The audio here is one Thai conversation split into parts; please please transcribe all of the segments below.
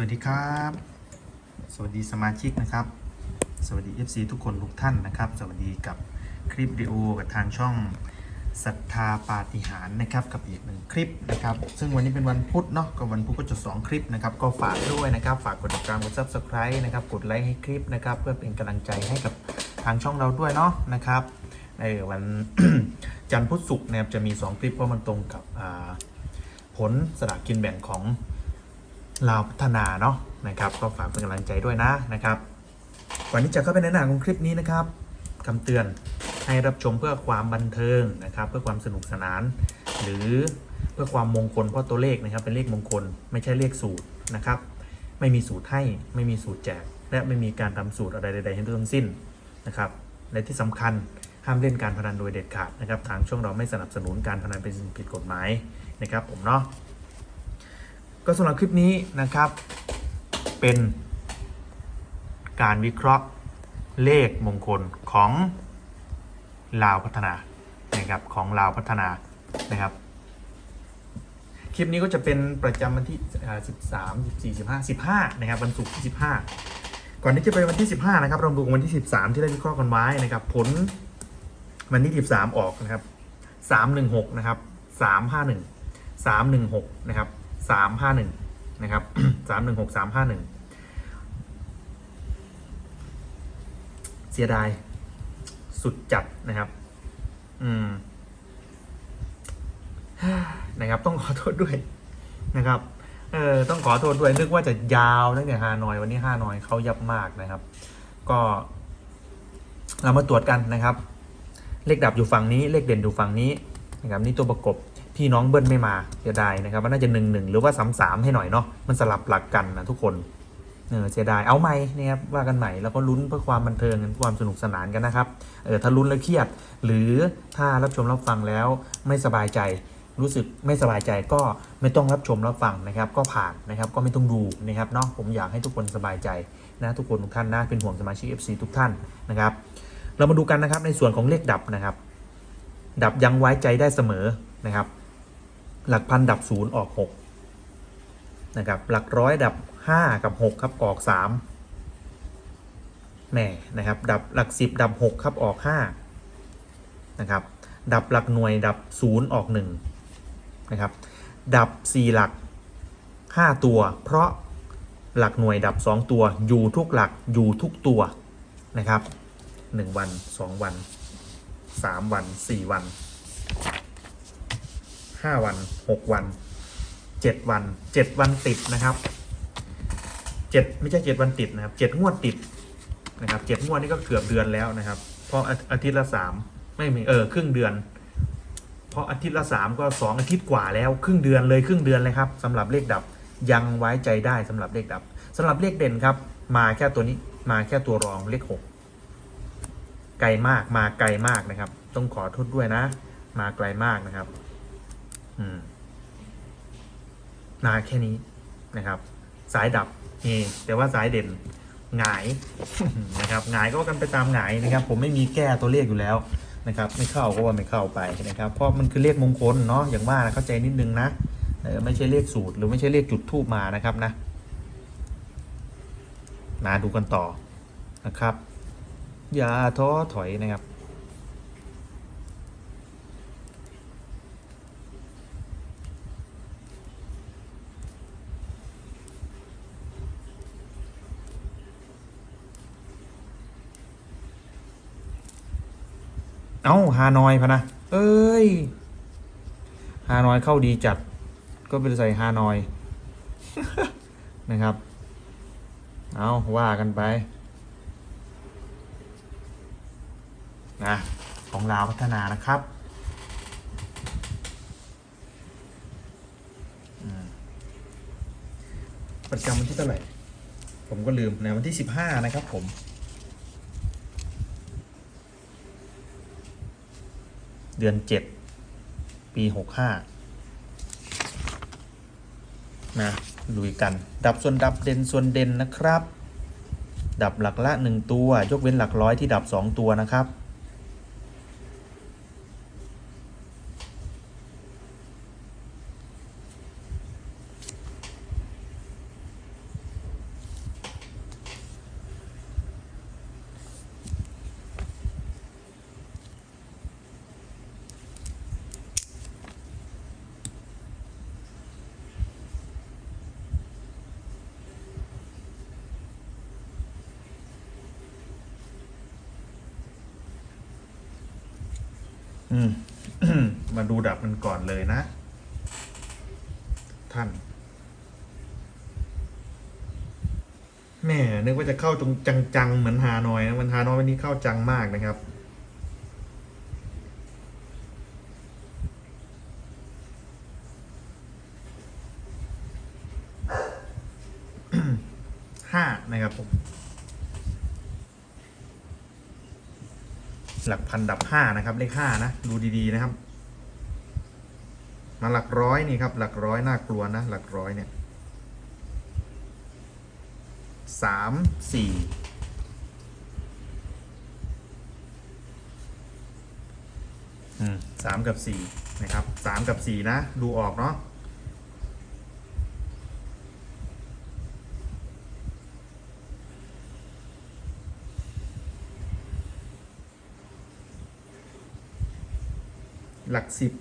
วัสดีครับ สวัสดีสมาชิกนะครับ สวัสดี FC ทุกคนทุกท่านนะครับ สวัสดีกับคลิปวิดีโอกับทางช่องศรัทธาปาฏิหาริย์นะครับกับอีกหนึ่งคลิปนะครับ ซึ่งวันนี้เป็นวันพุธเนาะก็วันพุธก็จะสองคลิปนะครับ ก็ฝากด้วยนะครับ ฝากกดติดตามกด subscribe นะครับ กดไลค์ให้คลิปนะครับ เพื่อเป็นกำลังใจให้กับทางช่องเราด้วยเนาะนะครับในวันจันทร์พุธศุกร์นะครับจะมี 2 คลิปเพราะมันตรงกับผลสลากกินแบ่งของ ลาวพัฒนาเนาะนะครับก็ฝากเป็นกำลังใจด้วยนะนะครับก่อนที่จะเข้าไปในหนังของคลิปนี้นะครับคำเตือนให้รับชมเพื่อความบันเทิงนะครับ เพื่อความสนุกสนาน หรือเพื่อความมงคลเพราะตัวเลขนะครับ เป็นเลขมงคลไม่ใช่เลขสูตรนะครับ ไม่มีสูตรให้ไม่มีสูตรแจก และไม่มีการทำสูตรอะไรใดๆให้ทั้งสิ้นนะครับและที่สำคัญห้ามเล่นการพนันโดยเด็ดขาดนะครับ ทางช่องเราไม่สนับสนุนการพนันเป็นสิ่งผิดกฎหมายนะครับผมเนาะ ก็สำหรับคลิปนี้นะครับ เป็นการวิเคราะห์เลขมงคลของลาวพัฒนานะครับของลาวพัฒนานะครับ คลิปนี้ก็จะเป็นประจำวันที่อ่า13 14 15 15 นะครับวันศุกร์ที่ 15 ก่อนที่จะไปวันที่ 15 นะครับเราดูวันที่ 13 ที่ได้วิเคราะห์กันไว้นะครับ ผลวันที่ 13 ออกนะครับ 316 นะครับ 351 316 นะครับ สามห้าหนึ่งนะครับสามหนึ่งหกสามห้าหนึ่งเสียดาย สุดจัดนะครับ อืมนะครับ ต้องขอโทษด้วยนะครับ เออต้องขอโทษด้วยนึกว่าจะยาวตั้งแต่ฮานอย วันนี้ฮานอยเขายับมากนะครับ ก็ เรามาตรวจกันนะครับ เลขดับอยู่ฝั่งนี้ เลขเด่นอยู่ฝั่งนี้นะครับนี่ตัวประกบ พี่น้องเบิ้ลไม่มาเสียดายนะครับว่าน่าจะหนึ่งหนึ่งหรือว่าสามสามให้หน่อยเนาะมันสลับหลักกันนะทุกคนเออเสียดายเอาใหม่นะครับว่ากันใหม่แล้วก็ลุ้นเพื่อความบันเทิงกันความสนุกสนานกันนะครับเออถ้าลุ้นแล้วเครียด หรือถ้ารับชมรับฟังแล้วไม่สบายใจรู้สึกไม่สบายใจก็ไม่ต้องรับชมรับฟังนะครับ ก็ผ่านนะครับก็ไม่ต้องดูนะครับเนาะผมอยากให้ทุกคนสบายใจนะทุกคนทุกท่านนะเป็นห่วงสมาชิก FC ทุกท่านนะครับ เรามาดูกันนะครับในส่วนของเลขดับนะครับ ดับยังไว้ใจได้เสมอนะครับ หลักพันดับศูนย์ออกหกนะครับหลักร้อยดับห้ากับหกครับออกสามแหมนะครับดับหลักสิบดับหกครับออกห้านะครับดับหลักหน่วยดับศูนย์ออกหนึ่งนะครับดับสี่หลักห้าตัว เพราะหลักหน่วยดับสองตัวอยู่ทุกหลักอยู่ทุกตัวนะครับหนึ่งวันสองวันสามวันสี่วัน ห้าวันหกวันเจ็ดวันเจ็ดวันติดนะครับเจ็ดไม่ใช่เจ็ดวันติดนะครับเจ็ดงวดติดนะครับเจ็ดงวดนี่ก็เกือบเดือนแล้วนะครับ เพราะอาอาทิตย์ละสามไม่มีเออครึ่งเดือน เพราะอาทิตย์ละสามก็สองอาทิตย์กว่าแล้วครึ่งเดือนเลยครึ่งเดือนเลยครับสำหรับเลขดับยังไว้ใจได้สำหรับเลขดับสำหรับเลขเด่นครับ มาแค่ตัวนี้มาแค่ตัวรองเลขหกไกลมากมาไกลมากนะครับ ต้องขอโทษด้วยนะ มาไกลมากนะครับ นาแค่นี้นะครับ สายดับนี่แต่ว่าสายเด่นหงายนะครับหงายก็ว่ากันไปตามหงายนะครับ ผมไม่มีแก้ตัวเลขอยู่แล้วนะครับ ไม่เข้าก็ว่าไม่เข้าไปนะครับ เพราะมันคือเลขมงคลเนาะอย่างว่านะเข้าใจนิดนึงนะไม่ใช่เลขสูตร หรือไม่ใช่เลขจุดทูบมานะครับนะมาดูกันต่อนะครับ อย่าท้อถอยนะครับ เอ้าฮานอยพะนะ เอ้ย ฮานอยเข้าดีจัด ก็ไปใส่ฮานอย นะครับ เอาว่ากันไปนะของลาวพัฒนานะครับประจำวันที่เท่าไหร่ ผมก็ลืมนะวันที่สิบห้านะครับผม เดือนเจ็ดปีหกห้านะลุยกัน ดับส่วนดับเด่นส่วนเด่นนะครับ ดับหลักละหนึ่งตัว ยกเว้นหลักร้อยที่ดับสองตัวนะครับ อืม มาดูดับมันก่อนเลยนะ ท่านแม่นึกว่าจะเข้าตรงจังๆเหมือนฮานอยนะมันฮานอยวันนี้เข้าจังมากนะครับ ห้านะครับผม หลักพันดับห้านะครับ เลขห้านะ ดูดีๆนะครับ มาหลักร้อยนี่ครับ หลักร้อยน่ากลัวนะ หลักร้อยเนี่ยสามสี่อืมสามกับสี่นะครับสามกับสี่นะ ดูออกเนาะ หลักสิบ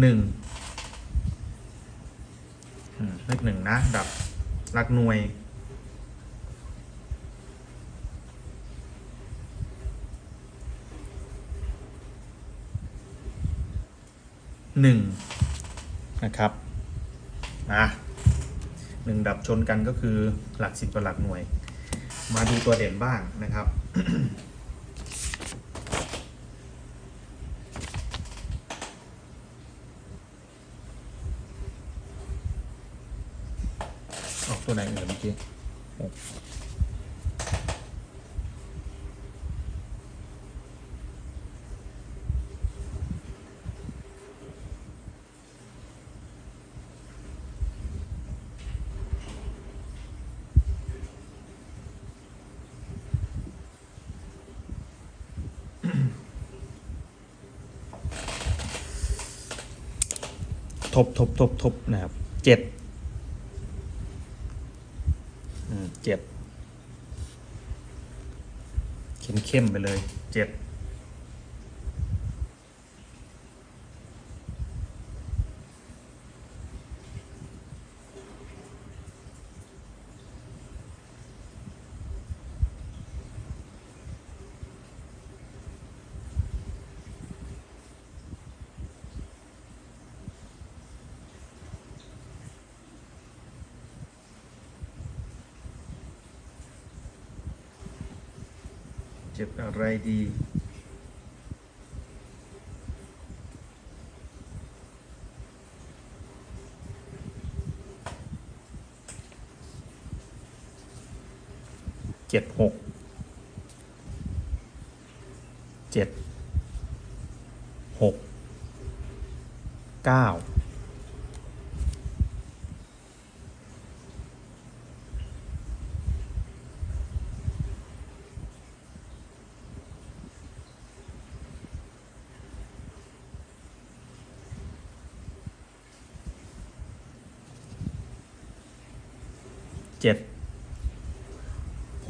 หนึ่งเลขหนึ่งนะดับหลักหน่วย หนึ่งนะครับอะหนึ่งดับชนกันก็คือหลักสิบกับหลักหน่วย มาดูตัวเด่นบ้างนะครับ ออก ตัวไหนเอ่ยเมื่อกี้หกทบทบทบทบนะครับเจ็ด อืม เจ็ดเข้มเข้มๆไปเลยเจ็ด เจ็ดอะไรดีเจ็ดหกเจ็ดหกเก้า เจ็ด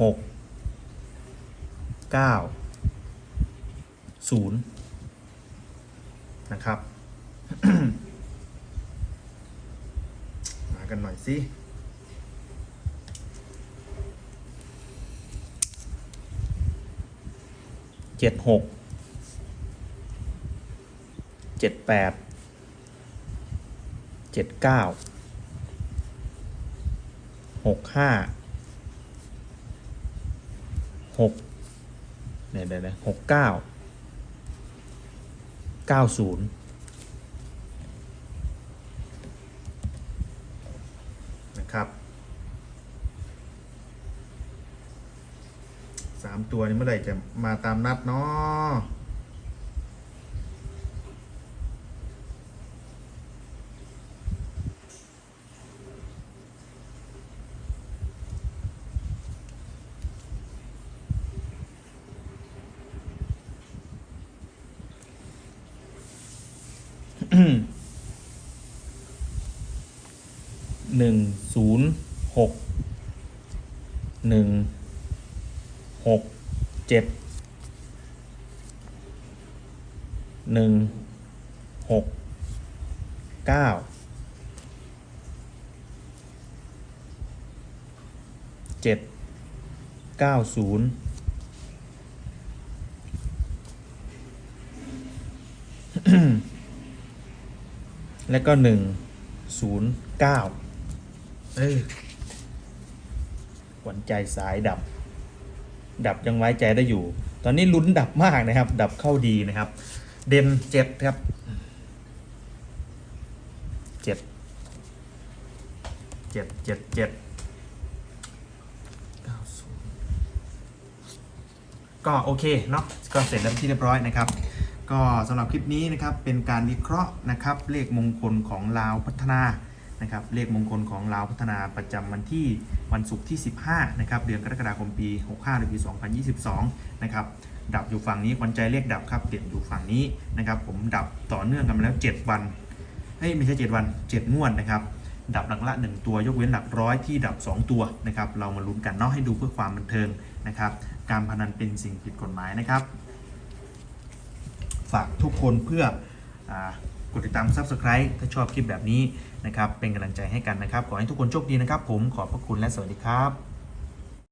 หกเก้าศูนย์นะครับ มากันหน่อยสิเจ็ดหกเจ็ดแปดเจ็ดเก้า หกห้าหกเนี่ยเดี๋ยวหกเก้าเก้าศูนย์นะครับสามตัวนี้เมื่อไหร่จะมาตามนัดเนาะ หนึ่งศูนย์หกหนึ่งหกเจ็ดหนึ่งหกเก้าเจ็ดเก้าศูนย์ แล้วก็หนึ่งศูนย์เก้าเอ้ยหวันใจสายดับ ดับยังไว้ใจได้อยู่ ตอนนี้ลุ้นดับมากนะครับ ดับเข้าดีนะครับ เด่นเจ็ดครับเจ็ดเจ็ดเจ็ดเจ็ดเก้าศูนย์ก็โอเคเนาะก็เสร็จแล้วที่เรียบร้อยนะครับ ก็สำหรับคลิปนี้นะครับเป็นการวิเคราะห์นะครับเลขมงคลของลาวพัฒนานะครับเลขมงคลของลาวพัฒนาประจำวันที่วันศุกร์ที่ 15นะครับเดือนกรกฎาคมปี 65 หรือปี 2022 นะครับดับอยู่ฝั่งนี้ขวัญใจเลขดับครับเด่นอยู่ฝั่งนี้นะครับผมดับต่อเนื่องกันมาแล้ว 7 วันเฮ้ยไม่ใช่ 7 วัน 7 งวดนะครับดับหลักละ 1 ตัวยกเว้นหลักร้อยที่ดับ 2 ตัวนะครับเรามาลุ้นกันเนาะให้ดูเพื่อความบันเทิงนะครับการพนันเป็นสิ่งผิดกฎหมายนะครับ ฝากทุกคนเพื่ออกดติดตาม Subscribe ถ้าชอบคลิปแบบนี้นะครับ เป็นกำลังใจให้กันนะครับ ขอให้ทุกคนโชคดีนะครับ ผมขอบพระคุณและสวัสดีครับ